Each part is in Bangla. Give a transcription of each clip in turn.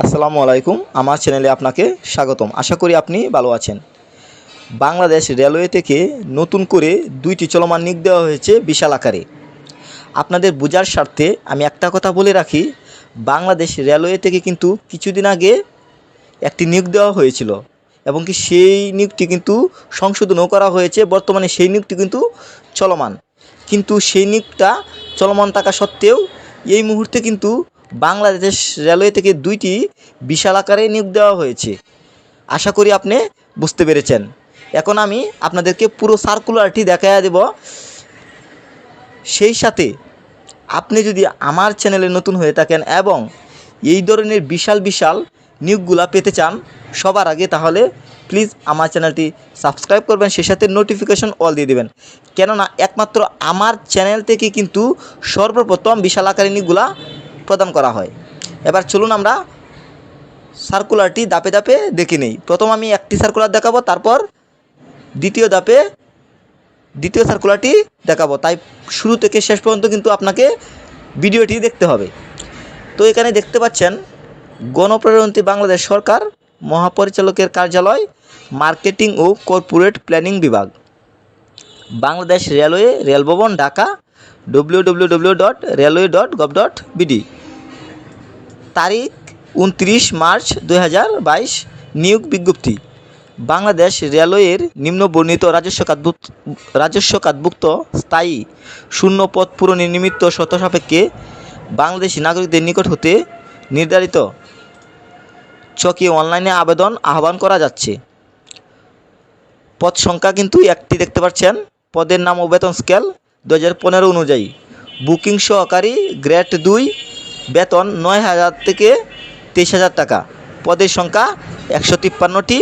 আসসালামু আলাইকুম, আমার চ্যানেলে আপনাকে স্বাগতম। আশা করি আপনি ভালো আছেন। বাংলাদেশ রেলওয়ে থেকে নতুন করে দুইটি চলমান নিক দেওয়া হয়েছে বিশাল আকারে। আপনাদের বোঝার স্বার্থে আমি একটা কথা বলে রাখি, বাংলাদেশ রেলওয়ে থেকে কিন্তু কিছুদিন আগে একটি নিয়োগ দেওয়া হয়েছিল এবং কি সেই নিয়োগটি কিন্তু সংশোধনও করা হয়েছে, বর্তমানে সেই নিয়োগটি কিন্তু চলমান। কিন্তু সেই নিয়োগটা চলমান থাকা সত্ত্বেও এই মুহূর্তে কিন্তু বাংলাদেশ রেলওয়ে থেকে দুইটি বিশাল আকারে নিয়োগ দেওয়া হয়েছে। আশা করি আপনি বুঝতে পেরেছেন। এখন আমি আপনাদেরকে পুরো সার্কুলারটি দেখাইয়া দেব। সেই সাথে আপনি যদি আমার চ্যানেলে নতুন হয়ে থাকেন এবং এই ধরনের বিশাল বিশাল নিয়োগগুলা পেতে চান সবার আগে তাহলে প্লিজ আমার চ্যানেলটি সাবস্ক্রাইব করবেন, সেই সাথে নোটিফিকেশন অল দিয়ে দেবেন। কেননা একমাত্র আমার চ্যানেল থেকে কিন্তু সর্বপ্রথম বিশাল আকারে নিয়োগগুলা প্রদান করা হয়। এবার চলুন আমরা সার্কুলারটি দাপে দাপে দেখে নেই। প্রথম আমি একটি সার্কুলার দেখাবো, তারপর দ্বিতীয় দাপে দ্বিতীয় সার্কুলারটি দেখাবো। তাই শুরু থেকে শেষ পর্যন্ত কিন্তু আপনাকে ভিডিওটি দেখতে হবে। তো এখানে দেখতে পাচ্ছেন, গণপ্রজাতন্ত্রী বাংলাদেশ সরকার মহাপরিচালকের কার্যালয়, মার্কেটিং ও কর্পোরেট প্ল্যানিং বিভাগ, Bangladesh railway Rail Bhaban, Dhaka W dot railway dot dot তারিখ উনত্রিশ মার্চ দুই বাইশ, নিয়োগ বিজ্ঞপ্তি। বাংলাদেশ রেলওয়ের নিম্নবর্ণিত রাজস্ব খাতভুক্ত রাজস্ব খাতভুক্ত স্থায়ী শূন্য পদ পূরণের নিমিত্ত শর্ত সাপেক্ষে বাংলাদেশি নাগরিকদের নিকট হতে নির্ধারিত চকি অনলাইনে আবেদন আহ্বান করা যাচ্ছে। পদ সংখ্যা কিন্তু একটি দেখতে পাচ্ছেন। পদের নাম ও বেতন স্কেল দু হাজার পনেরো অনুযায়ী। বুকিং সহকারী গ্রেড দুই, বেতন নয় হাজার থেকে তেইশ হাজার টাকা। পদের সংখ্যা একশো তিপ্পান্নটি,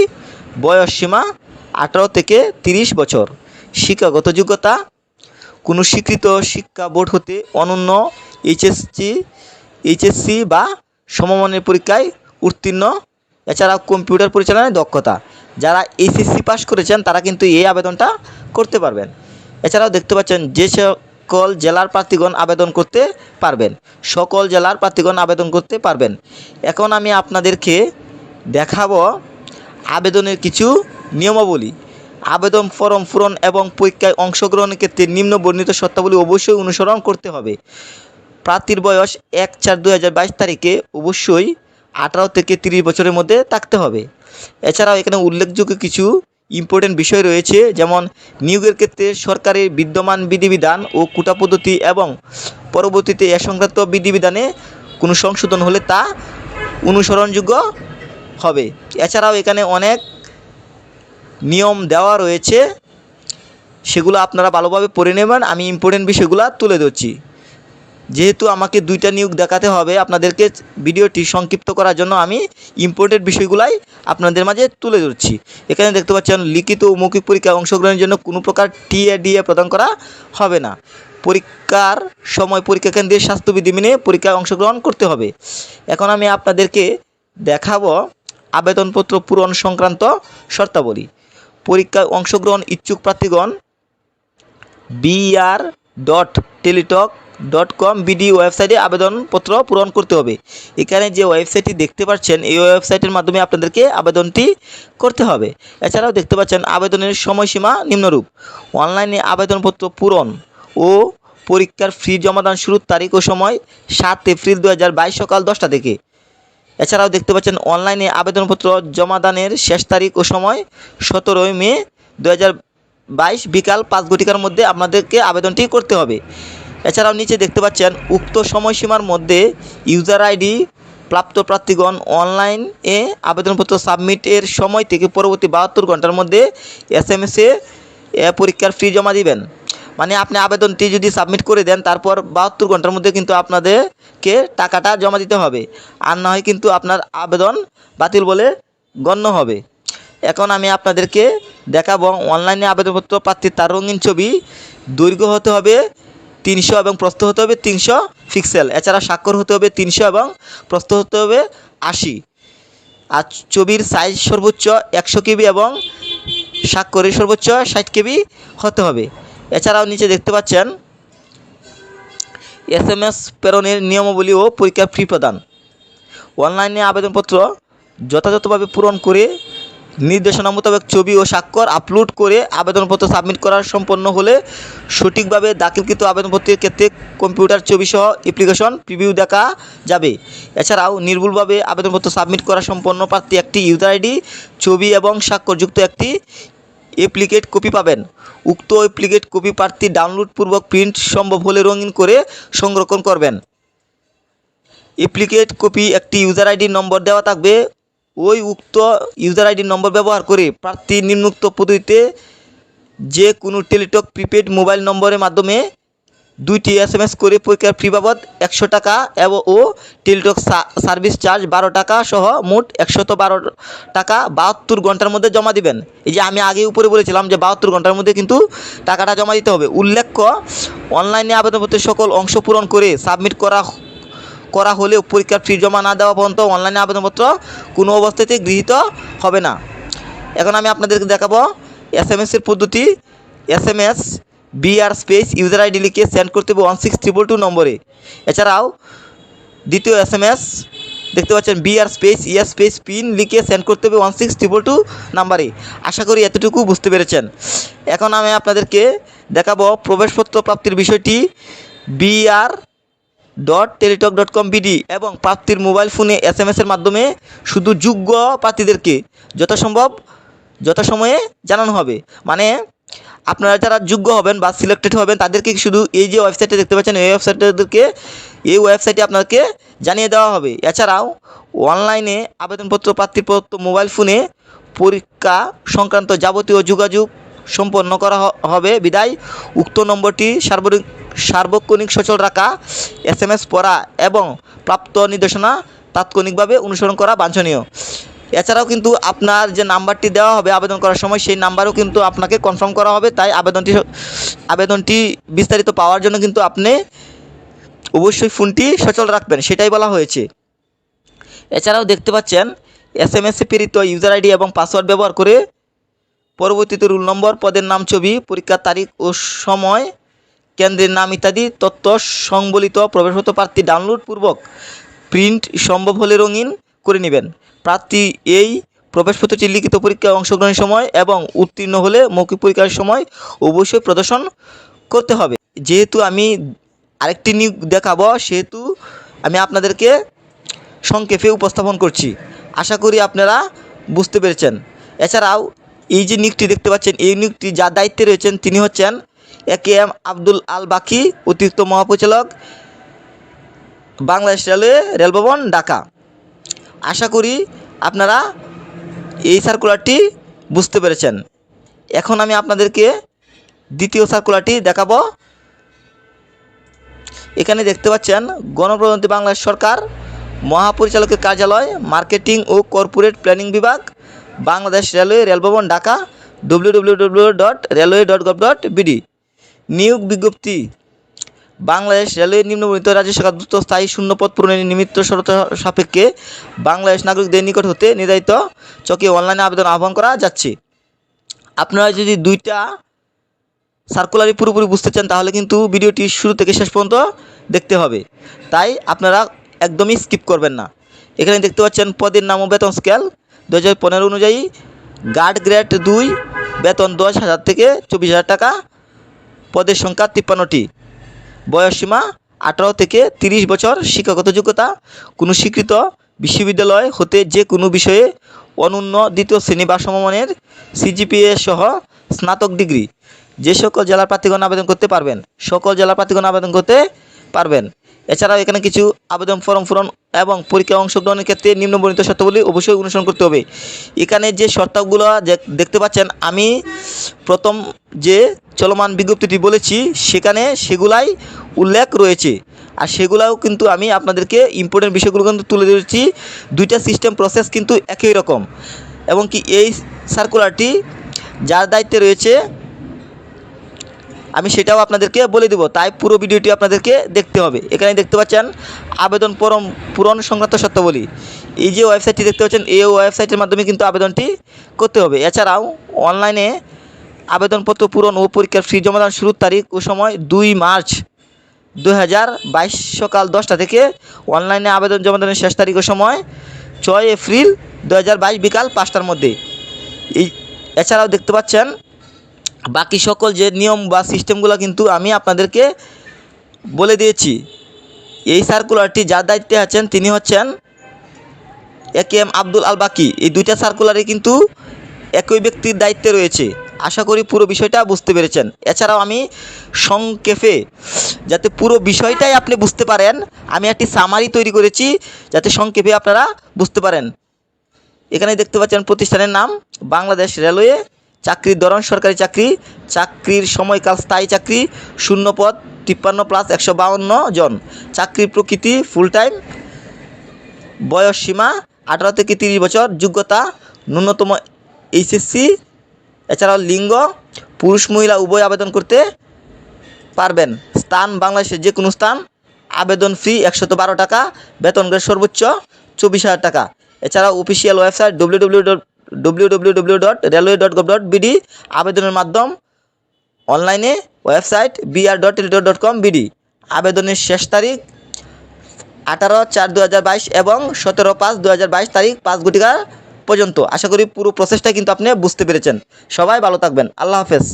বয়স সীমা আঠারো থেকে তিরিশ বছর। শিক্ষাগত যোগ্যতা, কোনো স্বীকৃত শিক্ষা বোর্ড হতে অনন্য এইচএসসি এইচএসসি বা সমমানের পরীক্ষায় উত্তীর্ণ। এছাড়াও কম্পিউটার পরিচালনায় দক্ষতা। যারা এইচএসসি পাস করেছেন, তারা কিন্তু এই আবেদনটা করতে পারবেন। এছাড়াও দেখতে পাচ্ছেন যে সকল জেলার প্রার্থীগণ আবেদন করতে পারবেন। সকল জেলার প্রার্থীগণ আবেদন করতে পারবেন। এখন আমি আপনাদেরকে দেখাবো আবেদনের কিছু নিয়মাবলী। আবেদন ফর্ম পূরণ এবং পরীক্ষায় অংশগ্রহণের ক্ষেত্রে নিম্ন বর্ণিত শর্তাবলী অবশ্যই অনুসরণ করতে হবে। প্রার্থীর বয়স এক চার দু তারিখে অবশ্যই আঠারো থেকে তিরিশ বছরের মধ্যে থাকতে হবে। এছাড়াও এখানে উল্লেখযোগ্য কিছু ইম্পর্টেন্ট বিষয় রয়েছে, যেমন নিয়োগের ক্ষেত্রে সরকারের বিদ্যমান বিধিবিধান ও কোটা পদ্ধতি এবং পরবর্তীতে এ সংক্রান্ত বিধিবিধানে কোনো সংশোধন হলে তা অনুসরণযোগ্য হবে। এছাড়াও এখানে অনেক নিয়ম দেওয়া রয়েছে, সেগুলো আপনারা ভালোভাবে পড়ে নেবেন। আমি ইম্পর্টেন্ট বিষয়গুলো তুলে ধরছি। যেহেতু আমাকে দুইটা নিয়োগ দেখাতে হবে, আপনাদেরকে ভিডিওটি সংক্ষিপ্ত করার জন্য আমি ইম্পর্টেন্ট বিষয়গুলাই আপনাদের মাঝে তুলে ধরছি। এখানে দেখতে পাচ্ছেন, লিখিত ও মৌখিক পরীক্ষায় অংশগ্রহণের জন্য কোনো প্রকার টিএ ডিএ প্রদান করা হবে না। পরীক্ষার সময় পরীক্ষা কেন্দ্রের স্বাস্থ্যবিধি মেনে পরীক্ষায় অংশগ্রহণ করতে হবে। এখন আমি আপনাদেরকে দেখাবো আবেদনপত্র পূরণ সংক্রান্ত শর্তাবলী। পরীক্ষায় অংশগ্রহণ ইচ্ছুক প্রার্থীগণ BR dot Teletalk dot com BD ওয়েবসাইটে আবেদনপত্র পূরণ করতে হবে। এখানে যে ওয়েবসাইটটি দেখতে পাচ্ছেন, এই ওয়েবসাইটের মাধ্যমে আপনাদেরকে আবেদনটি করতে হবে। এছাড়াও দেখতে পাচ্ছেন, আবেদনের সময়সীমা নিম্নরূপ। অনলাইনে আবেদনপত্র পূরণ ও পরীক্ষার ফি জমাদান শুরুর তারিখ ও সময় সাত এপ্রিল দু হাজার বাইশ সকাল দশটা থেকে। এছাড়াও দেখতে পাচ্ছেন, অনলাইনে আবেদনপত্র জমাদানের শেষ তারিখ ও সময় সতেরোই মে দু বাইশ বিকাল পাঁচ ঘটিকার মধ্যে আপনাদেরকে আবেদনটি করতে হবে। এছাড়াও নিচে দেখতে পাচ্ছেন, উক্ত সময়সীমার মধ্যে ইউজার আইডি প্রাপ্ত প্রার্থীগণ অনলাইনে আবেদনপত্র সাবমিটের সময় থেকে পরবর্তী বাহাত্তর ঘণ্টার মধ্যে এস এম এসে পরীক্ষার ফি জমা দিবেন। মানে আপনি আবেদনটি যদি সাবমিট করে দেন, তারপর বাহাত্তর ঘণ্টার মধ্যে কিন্তু আপনাদেরকে টাকাটা জমা দিতে হবে। আর না হয় কিন্তু আপনার আবেদন বাতিল বলে গণ্য হবে। এখন আমি আপনাদেরকে দেখাবো অনলাইনে আবেদনপত্র প্রার্থীর তার রঙিন ছবি। দৈর্ঘ্য হতে হবে তিনশো এবং প্রস্থ হতে হবে তিনশো পিক্সেল। এছাড়া স্বাক্ষর হতে হবে তিনশো এবং প্রস্থ হতে হবে আশি। আর ছবির সাইজ সর্বোচ্চ একশো কেবি এবং স্বাক্ষরের সর্বোচ্চ ষাট কেবি হতে হবে। এছাড়াও নিচে দেখতে পাচ্ছেন, এস এম এস প্রেরণের নিয়মাবলী ও পরীক্ষার ফি প্রদান। অনলাইনে আবেদনপত্র যথাযথভাবে পূরণ করে নির্দেশনা মোতাবেক ছবি ও স্বাক্ষর আপলোড করে আবেদনপত্র সাবমিট করা সম্পন্ন হলে সঠিকভাবে দাখিলকৃত আবেদনপত্রের ক্ষেত্রে কম্পিউটার ছবি সহ অ্যাপ্লিকেশন প্রিভিউ দেখা যাবে। এছাড়াও নির্ভুলভাবে আবেদনপত্র সাবমিট করা সম্পন্ন প্রার্থী একটি ইউজার আইডি ছবি এবং স্বাক্ষরযুক্ত একটি অ্যাপ্লিকেট কপি পাবেন। উক্ত অ্যাপ্লিকেট কপি প্রার্থী ডাউনলোড পূর্বক প্রিন্ট সম্ভব হলে রঙিন করে সংরক্ষণ করবেন। অ্যাপ্লিকেট কপি একটি ইউজার আইডি নম্বর দেওয়া থাকবে। ওই উক্ত ইউজার আইডি নম্বর ব্যবহার করে প্রার্থী নিম্নোক্ত পদ্ধতিতে যে কোনো টেলিটক, প্রিপেড মোবাইল নম্বরের মাধ্যমে দুইটি এস এম এস করে পরীক্ষার ফি বাবদ একশো টাকা এবং ও টেলিটক সার্ভিস চার্জ বারো টাকা সহ মোট একশত বারো টাকা বাহাত্তর ঘণ্টার মধ্যে জমা দিবেন। এই যে আমি আগে উপরে বলেছিলাম যে বাহাত্তর ঘণ্টার মধ্যে কিন্তু টাকাটা জমা দিতে হবে। উল্লেখ্য অনলাইনে আবেদনপত্রের সকল অংশ পূরণ করে সাবমিট করা করা হলেও পরীক্ষার ফি জমা না দেওয়া পর্যন্ত অনলাইনে আবেদনপত্র কোনো অবস্থাতে গৃহীত হবে না। এখন আমি আপনাদেরকে দেখাবো এস এম এসের পদ্ধতি। S M S BR space user ID লিখে সেন্ড করতে হবে ওয়ান সিক্স ট্রিপল টু নম্বরে। এছাড়াও দ্বিতীয় এস এম এস দেখতে পাচ্ছেন BR space year space PIN লিখে সেন্ড করতে হবে ওয়ান সিক্স ট্রিপল টু নাম্বারে। আশা করি এতটুকু বুঝতে পেরেছেন। এখন আমি আপনাদেরকে দেখাবো প্রবেশপত্র প্রাপ্তির বিষয়টি। BR dot Teletalk dot com BD এবং প্রাপ্তির মোবাইল ফোনে এস এম এসের মাধ্যমে শুধু যোগ্য প্রার্থীদেরকে যথাসম্ভব, যথাসময়ে জানানো হবে। মানে আপনারা যারা যোগ্য হবেন বা সিলেক্টেড হবেন, তাদেরকে শুধু এই যে ওয়েবসাইটে দেখতে পাচ্ছেন, এই ওয়েবসাইটদেরকে এই ওয়েবসাইটে আপনাকে জানিয়ে দেওয়া হবে। এছাড়াও অনলাইনে আবেদনপত্র প্রার্থীর প্রদত্ত মোবাইল ফোনে পরীক্ষা সংক্রান্ত যাবতীয় যোগাযোগ সম্পন্ন করা হবে। বিদায়। উক্ত নম্বরটি সার্বজনীন সার্বক্ষণিক সচল রাখা, এস এম এস পড়া এবং প্রাপ্ত নির্দেশনা তাৎক্ষণিকভাবে অনুসরণ করা বাঞ্ছনীয়। এছাড়াও কিন্তু আপনার যে নাম্বারটি দেওয়া হবে আবেদন করার সময়, সেই নাম্বারও কিন্তু আপনাকে কনফার্ম করা হবে। তাই আবেদনটি আবেদনটি বিস্তারিত পাওয়ার জন্য কিন্তু আপনি অবশ্যই ফোনটি সচল রাখবেন, সেটাই বলা হয়েছে। এছাড়াও দেখতে পাচ্ছেন, এস এম এসে প্রেরিত ইউজার আইডি এবং পাসওয়ার্ড ব্যবহার করে পরবর্তীতে রুল নম্বর, পদের নাম, ছবি, পরীক্ষার তারিখ ও সময়, কেন্দ্রের নাম ইত্যাদি তথ্য সংবলিত প্রবেশপত্র প্রার্থী ডাউনলোড পূর্বক প্রিন্ট সম্ভব হলে রঙিন করে নেবেন। প্রার্থী এই প্রবেশপত্রটি লিখিত পরীক্ষায় অংশগ্রহণের সময় এবং উত্তীর্ণ হলে মৌখিক পরীক্ষার সময় অবশ্যই প্রদর্শন করতে হবে। যেহেতু আমি আরেকটি নিয়োগ দেখাবো, সেহেতু আমি আপনাদেরকে সংক্ষেপে উপস্থাপন করছি। আশা করি আপনারা বুঝতে পেরেছেন। এছাড়াও এই যে নিয়োগটি দেখতে পাচ্ছেন, এই নিয়োগটি যার দায়িত্বে রয়েছেন তিনি হচ্ছেন এ কে এম আব্দুল আল বাকি, অতিরিক্ত মহাপরিচালক বাংলাদেশ রেলওয়ে রেলভবন, ঢাকা। আশা করি আপনারা এই সার্কুলারটি বুঝতে পেরেছেন। এখন আমি আপনাদেরকে দ্বিতীয় সার্কুলারটি দেখাবো। এখানে দেখতে পাচ্ছেন, গণপ্রজাতন্ত্রী বাংলাদেশ সরকার মহাপরিচালকের কার্যালয়, মার্কেটিং ও কর্পোরেট প্ল্যানিং বিভাগ Bangladesh railway Rail Bhaban, Dhaka W W W dot railway dot dot BD নিয়োগ বিজ্ঞপ্তি। বাংলাদেশ রেলওয়ে নিম্নবর্ণিত রাজ্য শাখা দ্রুত স্থায়ী শূন্যপদ পূরণের নিমিত্ত শর্ত সাপেক্ষে বাংলাদেশ নাগরিকদের নিকট হতে নির্ধারিত চকে অনলাইনে আবেদন আহ্বান করা যাচ্ছে। আপনারা যদি দুইটা সার্কুলারই পুরোপুরি বুঝতে চান, তাহলে কিন্তু ভিডিওটি শুরু থেকে শেষ পর্যন্ত দেখতে হবে। তাই আপনারা একদমই স্কিপ করবেন না। এখানে দেখতে পাচ্ছেন পদের নাম ও বেতন স্কেল দু হাজার পনেরো অনুযায়ী গার্ড গ্রেড দুই, বেতন দশ হাজার থেকে চব্বিশ হাজার টাকা, পদের সংখ্যা তিপ্পান্নটি। বয়সসীমা আঠারো থেকে তিরিশ বছর, শিক্ষাগত যোগ্যতা কোনো স্বীকৃত বিশ্ববিদ্যালয় হতে যে কোনো বিষয়ে অনন্য দ্বিতীয় শ্রেণি বা সমমানের সিজিপিএ সহ স্নাতক ডিগ্রি। যে সকল জেলার প্রার্থীগণ আবেদন করতে পারবেন, সকল জেলার প্রার্থীগণ আবেদন করতে পারবেন। এছাড়াও এখানে কিছু আবেদন ফর্ম পূরণ এবং পরীক্ষায় অংশগ্রহণের ক্ষেত্রে নিম্নবর্ণিত শর্তাবলী অবশ্যই অনুসরণ করতে হবে। এখানে যে শর্তগুলো দেখতে পাচ্ছেন, আমি প্রথম যে চলমান বিজ্ঞপ্তিটি বলেছি, সেখানে সেগুলাই উল্লেখ রয়েছে। আর সেগুলাও কিন্তু আমি আপনাদেরকে ইম্পর্টেন্ট বিষয়গুলো কিন্তু তুলে ধরেছি। দুইটা সিস্টেম প্রসেস কিন্তু একই রকম। এবং কি এই সার্কুলারটি যার দায়িত্বে রয়েছে আমি সেটাও আপনাদেরকে বলে দেবো। তাই পুরো ভিডিওটি আপনাদেরকে দেখতে হবে। এখানে দেখতে পাচ্ছেন আবেদন পরম পূরণ সংক্রান্ত সত্যাবলী। এই যে ওয়েবসাইটটি দেখতে পাচ্ছেন, এই ওয়েবসাইটের মাধ্যমে কিন্তু আবেদনটি করতে হবে। এছাড়াও অনলাইনে আবেদনপত্র পূরণ ও পরীক্ষার ফি জমাদান শুরুর তারিখ ও সময় দুই মার্চ দু হাজার বাইশ সকাল দশটা থেকে অনলাইনে আবেদন জমাদানের শেষ তারিখ ও সময় ছয় এপ্রিল দু হাজার বাইশ বিকাল পাঁচটার মধ্যে। এই এছাড়াও দেখতে পাচ্ছেন বাকি সকল যে নিয়ম বা সিস্টেমগুলো কিন্তু আমি আপনাদেরকে বলে দিয়েছি। এই সার্কুলারটি যার দায়িত্বে আছেন তিনি হচ্ছেন এ কে এম আব্দুল আল বাকি এই দুইটা সার্কুলারে কিন্তু একই ব্যক্তির দায়িত্বে রয়েছে। আশা করি পুরো বিষয়টা বুঝতে পেরেছেন। এছাড়াও আমি সংক্ষেপে যাতে পুরো বিষয়টাই আপনি বুঝতে পারেন, আমি একটি সামারি তৈরি করেছি যাতে সংক্ষেপে আপনারা বুঝতে পারেন। এখানে দেখতে পাচ্ছেন প্রতিষ্ঠানের নাম বাংলাদেশ রেলওয়ে চাকরির ধরন, সরকারি চাকরি, চাকরির সময়কাল স্থায়ী চাকরি, শূন্য পদ, তিপ্পান্ন প্লাস একশো বাউন্ন জন। চাকরির প্রকৃতি ফুল টাইম বয়স সীমা আঠারো থেকে তিরিশ বছর, যোগ্যতা ন্যূনতম এইচএসসি এছাড়াও লিঙ্গ, পুরুষ, মহিলা, উভয় আবেদন করতে পারবেন। স্থান বাংলাদেশের যে কোনো স্থান, আবেদন ফি একশত বারো টাকা, বেতন গ্রেড সর্বোচ্চ চব্বিশ হাজার টাকা। এছাড়া official website W W dot railway dot dot আবেদনের মাধ্যম অনলাইনে website BR dot Teletalk dot com BD আবেদনের শেষ তারিখ আঠারো চার দু এবং সতেরো পাঁচ দু তারিখ পাঁচ গুটিকা পর্যন্ত। আশা করি পুরো প্রসেসটা কিন্তু আপনি বুঝতে পেরেছেন। সবাই ভালো থাকবেন। আল্লাহ হাফেজ।